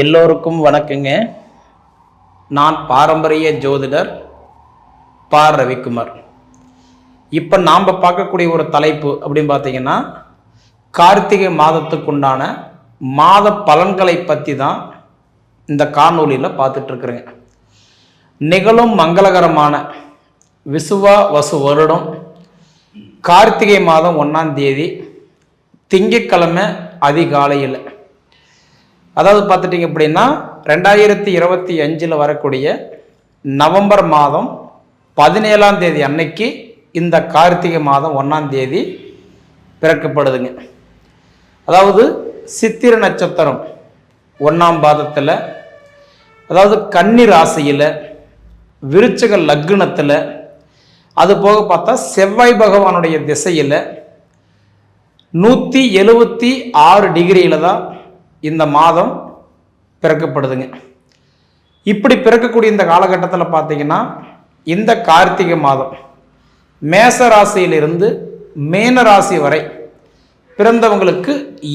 எல்லோருக்கும் வணக்கங்க. நான் பாரம்பரிய ஜோதிடர் பா ரவிக்குமார். இப்போ நாம் பார்க்கக்கூடிய ஒரு தலைப்பு அப்படின்னு பார்த்தீங்கன்னா கார்த்திகை மாதத்துக்குண்டான மாத பலன்களை பற்றி தான் இந்த காணொலியில் பார்த்துட்ருக்குறேங்க. நிகழும் மங்களகரமான விசுவா வசு வருடம் கார்த்திகை மாதம் ஒன்றாம் தேதி திங்கட்கிழமை அதிகாலையில். அதாவது பார்த்துட்டிங்க அப்படின்னா ரெண்டாயிரத்தி இருபத்தி அஞ்சில் வரக்கூடிய நவம்பர் மாதம் பதினேழாம் தேதி அன்னைக்கு இந்த கார்த்திகை மாதம் ஒன்றாம் தேதி பிறக்கப்படுதுங்க. அதாவது சித்திர நட்சத்திரம் ஒன்றாம் பாதத்தில் அதாவது கன்னி ராசியில் விருச்சக லக்னத்தில் அது போக பார்த்தா செவ்வாய் பகவானுடைய திசையில் நூற்றி எழுபத்தி ஆறு டிகிரியில் தான் இந்த மாதம் பிறக்கப்படுதுங்க. இப்படி பிறக்கக்கூடிய இந்த காலகட்டத்தில் பார்த்தீங்கன்னா இந்த கார்த்திகை மாதம் மேச ராசியிலிருந்து மேன ராசி வரை பிறந்தவங்களுக்கு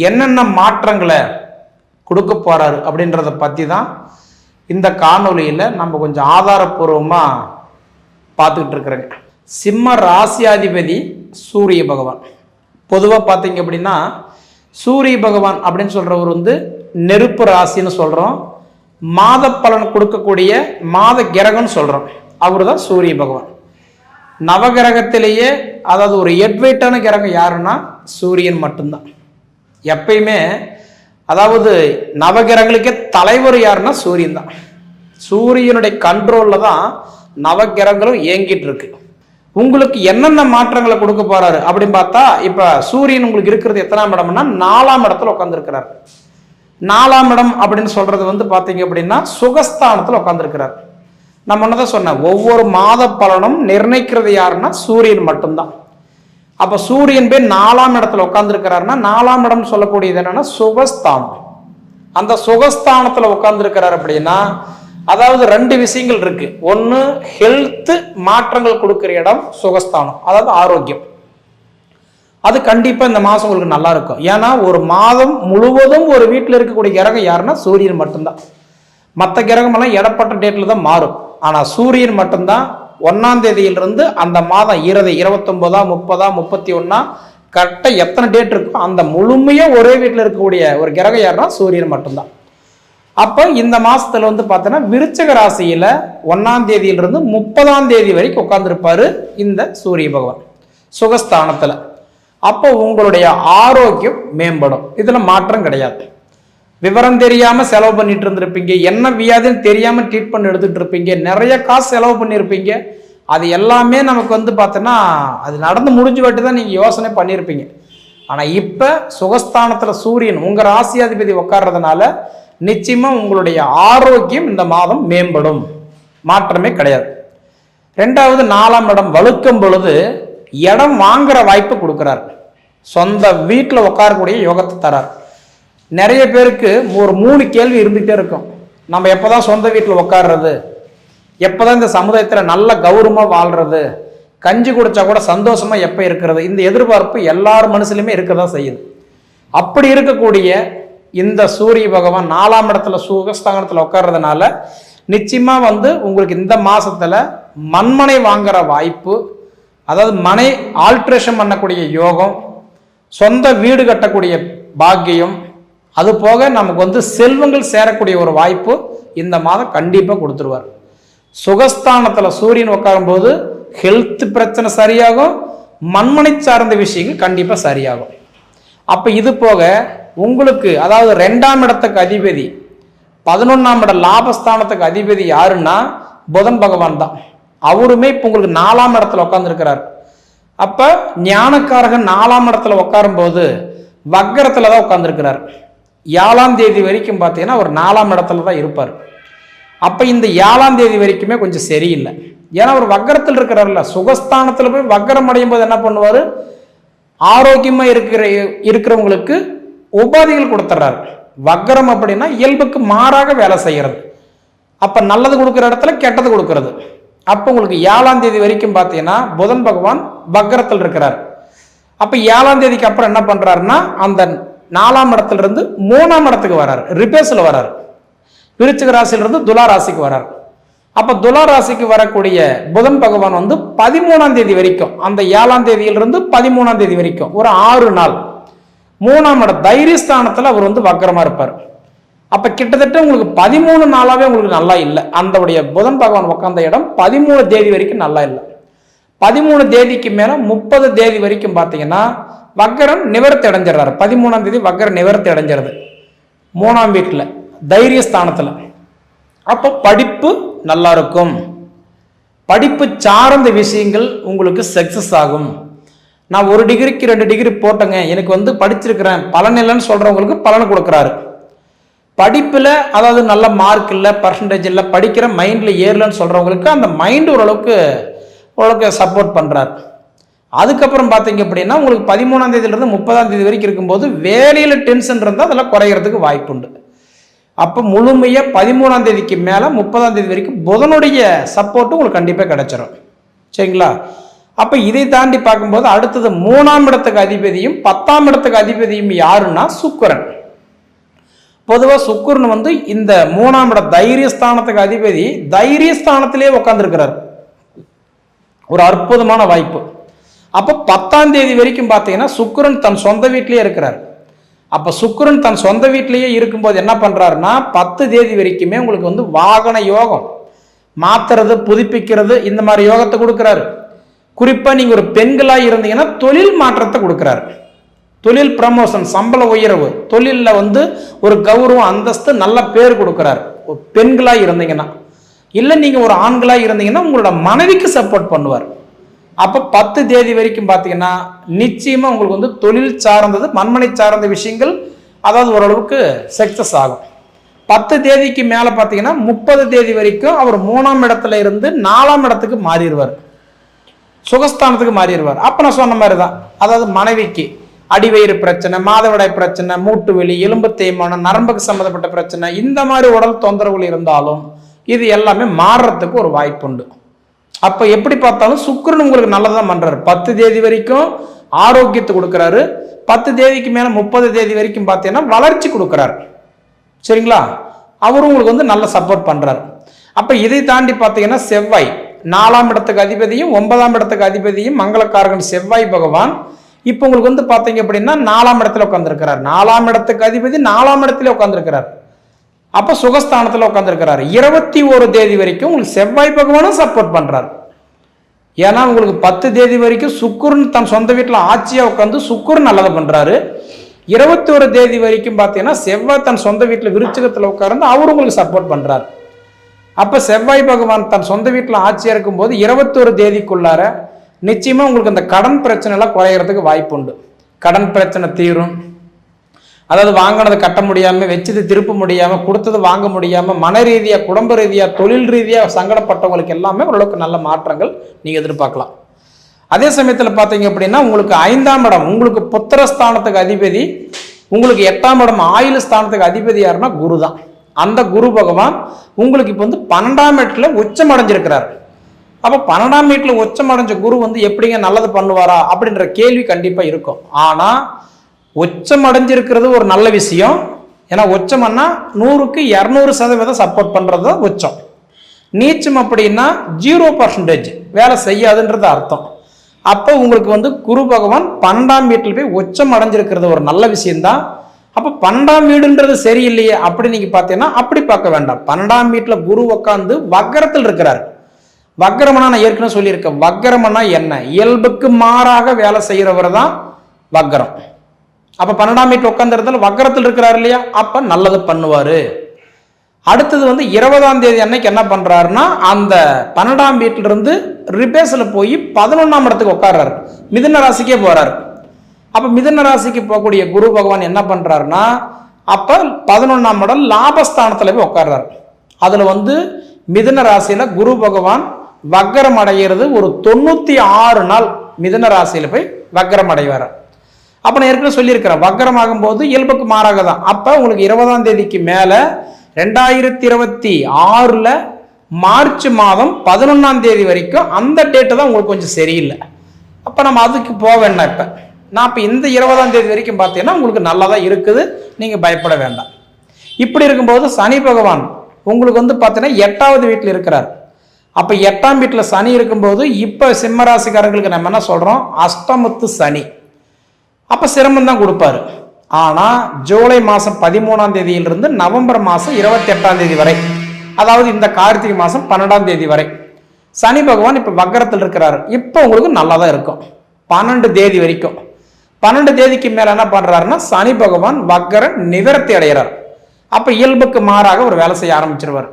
என்னென்ன மாற்றங்களை கொடுக்க போகிறாரு அப்படின்றத பற்றி தான் இந்த காணொலியில் நம்ம கொஞ்சம் ஆதாரப்பூர்வமாக பார்த்துக்கிட்டு இருக்கிறேங்க. சிம்ம ராசியாதிபதி சூரிய பகவான். பொதுவாக பார்த்தீங்க அப்படின்னா சூரிய பகவான் அப்படின்னு சொல்கிறவர் வந்து நெருப்பு ராசின்னு சொல்கிறோம் மாத பலன் கொடுக்கக்கூடிய மாத கிரகம்னு சொல்கிறோம் அவர் தான் சூரிய பகவான். நவகிரகத்திலேயே அதாவது ஒரு எட்வைட்டான கிரகம் யாருன்னா சூரியன் மட்டும்தான். எப்பயுமே அதாவது நவகிரகங்களுக்கே தலைவர் யாருன்னா சூரியன் தான் சூரியனுடைய கண்ட்ரோலில் தான் நவகிரகங்களும் இயங்கிட்டு இருக்கு. உங்களுக்கு என்னென்ன மாற்றங்களை கொடுக்க போறாரு அப்படின்னு பார்த்தா இப்ப சூரியன் உங்களுக்கு இருக்கிறது எத்தனாம் இடம்னா நாலாம் இடத்துல உட்காந்துருக்கிறார் நாலாம் இடம் அப்படின்னு சொல்றது வந்து பாத்தீங்க அப்படின்னா சுகஸ்தானத்தில் உட்காந்துருக்கிறார் நம்ம தான் சொன்னேன் ஒவ்வொரு மாத பலனும் நிர்ணயிக்கிறது யாருன்னா சூரியன் மட்டும்தான். அப்ப சூரியன் போய் நாலாம் இடத்துல உட்காந்துருக்கிறாருன்னா நாலாம் இடம் சொல்லக்கூடியது என்னன்னா சுகஸ்தானம். அந்த சுகஸ்தானத்துல உட்காந்துருக்கிறார் அப்படின்னா அதாவது ரெண்டு விஷயங்கள் இருக்கு. ஒன்று ஹெல்த் மாற்றங்கள் கொடுக்குற இடம் சுகஸ்தானம். அதாவது ஆரோக்கியம். அது கண்டிப்பாக இந்த மாதம் உங்களுக்கு நல்லா இருக்கும். ஏன்னா ஒரு மாதம் முழுவதும் ஒரு வீட்டில் இருக்கக்கூடிய கிரகம் யாருன்னா சூரியன் மட்டும்தான். மற்ற கிரகமெல்லாம் இடப்பட்ட டேட்டில் தான் மாறும். ஆனால் சூரியன் மட்டும்தான் ஒன்றாம் தேதியிலிருந்து அந்த மாதம் இருபது இருபத்தொம்போதா முப்பதா முப்பத்தி ஒன்றா கரெக்டாக எத்தனை டேட் இருக்கோ அந்த முழுமையாக ஒரே வீட்டில் இருக்கக்கூடிய ஒரு கிரகம் யாருன்னா சூரியன் மட்டும்தான். அப்போ இந்த மாதத்தில் வந்து பார்த்தோன்னா விருச்சக ராசியில் ஒன்றாம் தேதியிலிருந்து முப்பதாம் தேதி வரைக்கும் உட்காந்துருப்பார் இந்த சூரிய பகவான். சுகஸ்தானத்தில். அப்போ உங்களுடைய ஆரோக்கியம் மேம்படும். இதில் மாற்றம் கிடையாது. விவரம் தெரியாமல் செலவு பண்ணிட்டு இருந்திருப்பீங்க. என்ன வியாதின்னு தெரியாமல் ட்ரீட்மெண்ட் எடுத்துட்டு இருப்பீங்க. நிறைய காசு செலவு பண்ணியிருப்பீங்க அது எல்லாமே நமக்கு வந்து பார்த்தோன்னா அது நடந்து முடிஞ்சு விட்டு தான் நீங்கள் யோசனை பண்ணியிருப்பீங்க ஆனால் இப்போ சுகஸ்தானத்தில் சூரியன் உங்கள் ராசியாதிபதி உட்கார்றதுனால நிச்சயமா உங்களுடைய ஆரோக்கியம் இந்த மாதம் மேம்படும். மாற்றமே கிடையாது. ரெண்டாவது நாலாம் இடம் வலுக்கும் பொழுது இடம் வாங்குற வாய்ப்பு கொடுக்குறார். சொந்த வீட்டில் உட்காரக்கூடிய யோகத்தை தரார். நிறைய பேருக்கு ஒரு மூணு கேள்வி இருந்துகிட்டே இருக்கும். நம்ம எப்போதான் சொந்த வீட்டில் உட்கார்றது? எப்போதான் இந்த சமுதாயத்தில் நல்ல கௌரவமாக வாழ்றது? கஞ்சி குடிச்சா கூட சந்தோஷமாக எப்போ இருக்கிறது? இந்த எதிர்பார்ப்பு எல்லார் மனசுலையுமே இருக்க தான் செய்யுது. அப்படி இருக்கக்கூடிய இந்த சூரிய பகவான் நாலாம் இடத்துல சுகஸ்தானத்தில் உட்கார்றதுனால நிச்சயமாக வந்து உங்களுக்கு இந்த மாதத்தில் மண்மனை வாங்குற வாய்ப்பு அதாவது மனை ஆல்ட்ரேஷன் பண்ணக்கூடிய யோகம் சொந்த வீடு கட்டக்கூடிய பாக்கியம் அது போக நமக்கு வந்து செல்வங்கள் சேரக்கூடிய ஒரு வாய்ப்பு இந்த மாதம் கண்டிப்பாக கொடுத்துருவார். சுகஸ்தானத்தில் சூரியன் உட்காரும்போது ஹெல்த் பிரச்சனை சரியாகும் மண்மனை சார்ந்த விஷயங்கள் கண்டிப்பாக சரியாகும். அப்போ இது போக உங்களுக்கு அதாவது ரெண்டாம் இடத்துக்கு அதிபதி பதினொன்றாம் இட லாபஸ்தானத்துக்கு அதிபதி யாருன்னா புதன் பகவான் தான். அவருமே இப்போ உங்களுக்கு நாலாம் இடத்துல உட்காந்துருக்கிறார் அப்போ ஞானக்காரகன் நாலாம் இடத்துல உட்காரும்போது வக்கரத்தில் தான் உட்காந்துருக்கிறார் ஏழாம் தேதி வரைக்கும் பார்த்தீங்கன்னா அவர் நாலாம் இடத்துல தான் இருப்பார். அப்போ இந்த ஏழாம் தேதி வரைக்குமே கொஞ்சம் சரியில்லை. ஏன்னா அவர் வக்கரத்தில் இருக்கிறார்ல. சுகஸ்தானத்தில் போய் வக்கரம் அடையும் போது என்ன பண்ணுவார்? ஆரோக்கியமாக இருக்கிற இருக்கிறவங்களுக்கு உபாதிகள் கொடுத்துட்றாரு வக்கரம் அப்படின்னா இயல்புக்கு மாறாக வேலை செய்கிறது அப்போ நல்லது கொடுக்குற இடத்துல கெட்டது கொடுக்கறது. அப்போ உங்களுக்கு ஏழாம் தேதி வரைக்கும் பார்த்தீங்கன்னா புதன் பகவான் வக்கரத்தில் இருக்கிறார். அப்போ ஏழாம் தேதிக்கு அப்புறம் என்ன பண்ணுறாருன்னா அந்த நாலாம் இடத்துல இருந்து மூணாம் இடத்துக்கு வராரு ரிப்பேஸில் வராரு விருச்சிக ராசியிலிருந்து துலா ராசிக்கு வரார் அப்போ துலா ராசிக்கு வரக்கூடிய புதன் பகவான் வந்து பதிமூணாம் தேதி வரைக்கும் அந்த ஏழாம் தேதியிலிருந்து பதிமூணாம் தேதி வரைக்கும் ஒரு ஆறு நாள். மூணாம் இடம் தைரியஸ்தானத்தில் அவர் வந்து வக்கரமாக இருப்பார். அப்போ கிட்டத்தட்ட உங்களுக்கு பதிமூணு நாளாகவே உங்களுக்கு நல்லா இல்லை. அந்தவுடைய புதன் பகவான் உட்காந்த இடம் பதிமூணு தேதி வரைக்கும் நல்லா இல்லை. பதிமூணு தேதிக்கு மேலே முப்பது தேதி வரைக்கும் பார்த்தீங்கன்னா வக்கரம் நிவர்த்தி அடைஞ்சிடறாரு. பதிமூணாம் தேதி வக்கரம் நிவர்த்தி அடைஞ்சிருது. மூணாம் வீட்டில் தைரியஸ்தானத்தில். அப்போ படிப்பு நல்லா இருக்கும். படிப்பு சார்ந்த விஷயங்கள் உங்களுக்கு சக்சஸ் ஆகும். நான் ஒரு டிகிரிக்கு ரெண்டு டிகிரி போட்டேங்க. எனக்கு வந்து படிச்சிருக்கிறேன். பலன் இல்லைன்னு சொல்கிறவங்களுக்கு பலன் கொடுக்குறாரு. படிப்பில் அதாவது நல்ல மார்க் இல்லை பர்சன்டேஜ் இல்லை படிக்கிற மைண்டில் ஏறலன்னு சொல்கிறவங்களுக்கு அந்த மைண்டு ஓரளவுக்கு ஓரளவுக்கு சப்போர்ட் பண்ணுறாரு அதுக்கப்புறம் பார்த்தீங்க அப்படின்னா உங்களுக்கு பதிமூணாம் தேதியிலிருந்து முப்பதாம் தேதி வரைக்கும் இருக்கும்போது வேலையில் டென்ஷன் இருந்தால் அதெல்லாம் குறையிறதுக்கு வாய்ப்புண்டு அப்போ முழுமையாக பதிமூணாம் தேதிக்கு மேலே முப்பதாம் தேதி வரைக்கும் புதனுடைய சப்போர்ட்டும் உங்களுக்கு கண்டிப்பாக கிடச்சிரும். சரிங்களா? அப்போ இதை தாண்டி பார்க்கும்போது அடுத்தது மூணாம் இடத்துக்கு அதிபதியும் பத்தாம் இடத்துக்கு அதிபதியும் யாருன்னா சுக்கரன். பொதுவாக சுக்கரன் வந்து இந்த மூணாம் இட தைரியஸ்தானத்துக்கு அதிபதி தைரியஸ்தானத்திலே உட்காந்துருக்கிறார் ஒரு அற்புதமான வாய்ப்பு. அப்போ பத்தாம் தேதி வரைக்கும் பார்த்தீங்கன்னா சுக்கரன் தன் சொந்த வீட்டிலேயே இருக்கிறார். அப்போ சுக்கரன் தன் சொந்த வீட்டிலேயே இருக்கும்போது என்ன பண்ணுறாருன்னா பத்து தேதி வரைக்குமே உங்களுக்கு வந்து வாகன யோகம். மாத்துறது புதுப்பிக்கிறது இந்த மாதிரி யோகத்தை கொடுக்குறாரு. குறிப்பாக நீங்கள் ஒரு பெண்களாக இருந்தீங்கன்னா தொழில் மாற்றத்தை கொடுக்குறாரு. தொழில் ப்ரமோஷன் சம்பள உயர்வு தொழிலில் வந்து ஒரு கௌரவம் அந்தஸ்து நல்ல பேர் கொடுக்குறாரு. பெண்களாக இருந்தீங்கன்னா. இல்லை நீங்கள் ஒரு ஆண்களாக இருந்தீங்கன்னா உங்களோட மனைவிக்கு சப்போர்ட் பண்ணுவார். அப்போ பத்து தேதி வரைக்கும் பார்த்தீங்கன்னா நிச்சயமாக உங்களுக்கு வந்து தொழில் சார்ந்தது மண்மனை சார்ந்த விஷயங்கள் அதாவது ஓரளவுக்கு சக்ஸஸ் ஆகும். பத்து தேதிக்கு மேலே பார்த்தீங்கன்னா முப்பது தேதி வரைக்கும் அவர் மூணாம் இடத்துல இருந்து நாலாம் இடத்துக்கு மாறிடுவார். சுகஸ்தானத்துக்கு மாறிடுவார். அப்போ நான் சொன்ன மாதிரி தான் அதாவது மனைவிக்கு அடிவயிறு பிரச்சனை மாதவிடாய் பிரச்சனை மூட்டு வலி எலும்பு தேய்மானம் நரம்புக்கு சம்மந்தப்பட்ட பிரச்சனை இந்த மாதிரி உடல் தொந்தரவுகள் இருந்தாலும் இது எல்லாமே மாறுறதுக்கு ஒரு வாய்ப்பு உண்டு அப்போ எப்படி பார்த்தாலும் சுக்கரன் உங்களுக்கு நல்லதான் பண்ணுறாரு பத்து தேதி வரைக்கும் ஆரோக்கியத்தை கொடுக்குறாரு. பத்து தேதிக்கு மேலே முப்பது தேதி வரைக்கும் பார்த்தீங்கன்னா வளர்ச்சி கொடுக்குறாரு. சரிங்களா? அவரும் உங்களுக்கு வந்து நல்ல சப்போர்ட் பண்ணுறாரு அப்போ இதை தாண்டி பார்த்தீங்கன்னா செவ்வாய். நாலாம் இடத்துக்கு அதிபதியும் ஒன்பதாம் இடத்துக்கு அதிபதியும் மங்களக்காரகன் செவ்வாய் பகவான். இப்போ உங்களுக்கு வந்து பார்த்தீங்க அப்படின்னா நாலாம் இடத்துல உட்காந்துருக்கிறார் நாலாம் இடத்துக்கு அதிபதி நாலாம் இடத்துல உட்காந்துருக்கிறார் அப்போ சுகஸ்தானத்தில் உட்காந்துருக்கிறார் இருபத்தி ஒரு தேதி வரைக்கும் உங்களுக்கு செவ்வாய் பகவானும் சப்போர்ட் பண்ணுறார் ஏன்னா உங்களுக்கு பத்து தேதி வரைக்கும் சுக்குருன்னு தன் சொந்த வீட்டில் ஆட்சியாக உட்காந்து சுக்குரன் நல்லதை பண்ணுறாரு இருபத்தி ஒரு தேதி வரைக்கும் பார்த்தீங்கன்னா செவ்வாய் தன் சொந்த வீட்டில் விருச்சகத்தில் உட்கார்ந்து அவர் உங்களுக்கு சப்போர்ட் பண்ணுறாரு அப்போ செவ்வாய் பகவான் தன் சொந்த வீட்டில் ஆட்சியாக இருக்கும்போது இருபத்தொரு தேதிக்குள்ளார நிச்சயமாக உங்களுக்கு அந்த கடன் பிரச்சனைலாம் குறையிறதுக்கு வாய்ப்பு உண்டு. கடன் பிரச்சனை தீரும். அதாவது வாங்கினதை கட்ட முடியாமல் வச்சது திருப்ப முடியாமல் கொடுத்தது வாங்க முடியாமல் மன ரீதியாக குடும்ப ரீதியாக தொழில் ரீதியாக சங்கடப்பட்டவங்களுக்கு எல்லாமே ஓரளவுக்கு நல்ல மாற்றங்கள் நீங்கள் எதிர்பார்க்கலாம். அதே சமயத்தில் பார்த்தீங்க அப்படின்னா உங்களுக்கு ஐந்தாம் இடம் உங்களுக்கு புத்திரஸ்தானத்துக்கு அதிபதி உங்களுக்கு எட்டாம் இடம் ஆயுள் ஸ்தானத்துக்கு அதிபதி யாருன்னா குரு தான். அந்த குரு பகவான் உங்களுக்கு இப்போ வந்து பன்னெண்டாம் வீட்டில் உச்சம் அடைஞ்சிருக்கிறார். அப்போ பன்னெண்டாம் வீட்டில் உச்சம் அடைஞ்ச குரு வந்து எப்படிங்க நல்லது பண்ணுவாரா அப்படின்ற கேள்வி கண்டிப்பாக இருக்கும். ஆனால் உச்சம் அடைஞ்சிருக்கிறது ஒரு நல்ல விஷயம். ஏன்னா உச்சம்னா நூறுக்கு இரநூறு சதவீதம் சப்போர்ட் பண்ணுறது தான் உச்சம். நீச்சம் அப்படின்னா ஜீரோ பர்சன்டேஜ் வேலை செய்யாதுன்றது அர்த்தம். அப்போ உங்களுக்கு வந்து குரு பகவான் பன்னெண்டாம் வீட்டில் போய் உச்சம் அடைஞ்சிருக்கிறது ஒரு நல்ல விஷயம்தான். அப்போ பன்னெண்டாம் வீடுன்றது சரியில்லையே அப்படி நீங்கள் பார்த்தீங்கன்னா அப்படி பார்க்க வேண்டாம். பன்னெண்டாம் வீட்டில் குரு உட்காந்து வக்கரத்தில் இருக்கிறார். வக்கரமனா நான் ஏற்கனவே சொல்லியிருக்கேன். வக்கரமனா என்ன? இயல்புக்கு மாறாக வேலை செய்கிறவர் தான் வக்கரம். அப்போ பன்னெண்டாம் வீட்டில் உட்காந்துருந்தால் வக்கரத்தில் இருக்கிறார் இல்லையா? அப்போ நல்லது பண்ணுவார். அடுத்தது வந்து இருபதாம் தேதி அன்னைக்கு என்ன பண்ணுறாருன்னா அந்த பன்னெண்டாம் வீட்டிலிருந்து ரிபேஸில் போய் பதினொன்றாம் இடத்துக்கு உட்கார்றாரு மிதுன ராசிக்கே போகிறார் அப்போ மிதன ராசிக்கு போகக்கூடிய குரு பகவான் என்ன பண்ணுறாருன்னா அப்போ பதினொன்றாம் இடம் லாபஸ்தானத்தில் போய் உட்கார்றாரு. அதில் வந்து மிதன ராசியில் குரு பகவான் வக்கரம் அடைகிறது ஒரு தொண்ணூற்றி ஆறு நாள் மிதன ராசியில் போய் வக்கரம் அடைவார். அப்போ நான் ஏற்கனவே சொல்லியிருக்கிறேன் வக்கரம் ஆகும்போது இயல்புக்கு மாறாக தான். அப்போ உங்களுக்கு இருபதாம் தேதிக்கு மேலே ரெண்டாயிரத்தி இருபத்தி ஆறில் மார்ச் மாதம் பதினொன்றாம் தேதி வரைக்கும் அந்த டேட்டு தான் உங்களுக்கு கொஞ்சம் சரியில்லை. அப்போ நம்ம அதுக்கு போக வேண்டாம் இப்போ. நான் இப்போ இந்த இருபதாம் தேதி வரைக்கும் பார்த்தீங்கன்னா உங்களுக்கு நல்லா தான் இருக்குது. நீங்கள் பயப்பட வேண்டாம். இப்படி இருக்கும்போது சனி பகவான் உங்களுக்கு வந்து பார்த்தீங்கன்னா எட்டாவது வீட்டில் இருக்கிறார். அப்போ எட்டாம் வீட்டில் சனி இருக்கும்போது இப்போ சிம்மராசிக்காரங்களுக்கு நம்ம என்ன சொல்கிறோம் அஷ்டமத்து சனி. அப்போ சிரமம் தான் கொடுப்பாரு. ஆனால் ஜூலை மாதம் பதிமூணாம் தேதியிலிருந்து நவம்பர் மாதம் இருபத்தி எட்டாம் தேதி வரை அதாவது இந்த கார்த்திகை மாதம் பன்னெண்டாம் தேதி வரை சனி பகவான் இப்போ வக்கரத்தில் இருக்கிறாரு. இப்போ உங்களுக்கு நல்லா தான் இருக்கும். பன்னெண்டு தேதி வரைக்கும். பன்னெண்டு தேதிக்கு மேலே என்ன பண்ணுறாருன்னா சனி பகவான் வக்கர நிவர்த்தி அடைகிறார் அப்போ இயல்புக்கு மாறாக ஒரு வேலை செய்ய ஆரம்பிச்சிருவார்.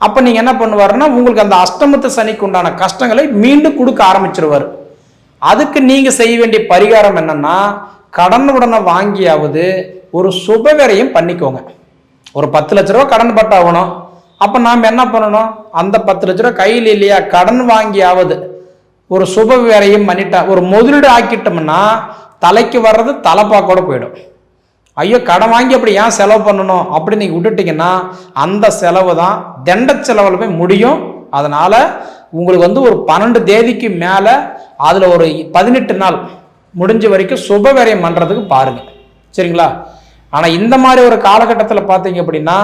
அப்போ நீங்கள் என்ன பண்ணுவாருன்னா உங்களுக்கு அந்த அஷ்டமத்து சனிக்கு உண்டான கஷ்டங்களை மீண்டும் கொடுக்க ஆரம்பிச்சிருவார். அதுக்கு நீங்க செய்ய வேண்டிய பரிகாரம் என்னன்னா கடன் உடனே வாங்கியாவது ஒரு சுபவேரையும் பண்ணிக்கோங்க. ஒரு பத்து லட்ச ரூபா கடன் பட்டாகணும். அப்ப நாம் என்ன பண்ணணும்? அந்த பத்து லட்ச ரூபா கையில் இல்லையா? கடன் வாங்கியாவது ஒரு சுப வேலையும் பண்ணிட்டா ஒரு முதலீடு ஆக்கிட்டோம்னா தலைக்கு வர்றது தலைப்பாக்கோட போயிடும். ஐயோ கடன் வாங்கி அப்படி ஏன் செலவு பண்ணணும்? அப்படி நீங்கள் விட்டுட்டீங்கன்னா அந்த செலவு தான் தண்ட செலவில் போய் முடியும். அதனால் உங்களுக்கு வந்து ஒரு பன்னெண்டு தேதிக்கு மேலே அதில் ஒரு பதினெட்டு நாள் முடிஞ்ச வரைக்கும் சுபவரியம் பண்ணுறதுக்கு பாருங்கள் சரிங்களா? ஆனால் இந்த மாதிரி ஒரு காலகட்டத்தில் பார்த்தீங்க அப்படின்னா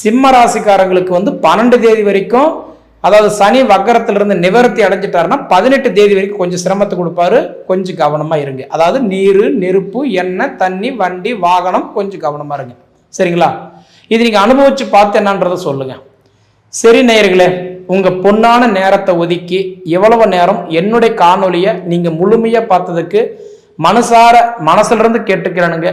சிம்ம ராசிக்காரங்களுக்கு வந்து பன்னெண்டு தேதி வரைக்கும் அதாவது சனி வக்கரத்திலிருந்து நிவர்த்தி அடைஞ்சிட்டாருன்னா பதினெட்டு தேதி வரைக்கும் கொஞ்சம் சிரமத்தை கொடுப்பாரு. கொஞ்சம் கவனமாக இருங்க. அதாவது நீர் நெருப்பு எண்ணெய் தண்ணி வண்டி வாகனம் கொஞ்சம் கவனமாக இருங்க. சரிங்களா? இது நீங்கள் அனுபவிச்சு பார்த்து என்னன்றதை சொல்லுங்க. சரி நேயர்களே உங்கள் பொன்னான நேரத்தை ஒதுக்கி எவ்வளவு நேரம் என்னுடைய காணொலியை நீங்கள் முழுமையாக பார்த்ததுக்கு மனசார மனசுலேருந்து கேட்டுக்கிறேனுங்க.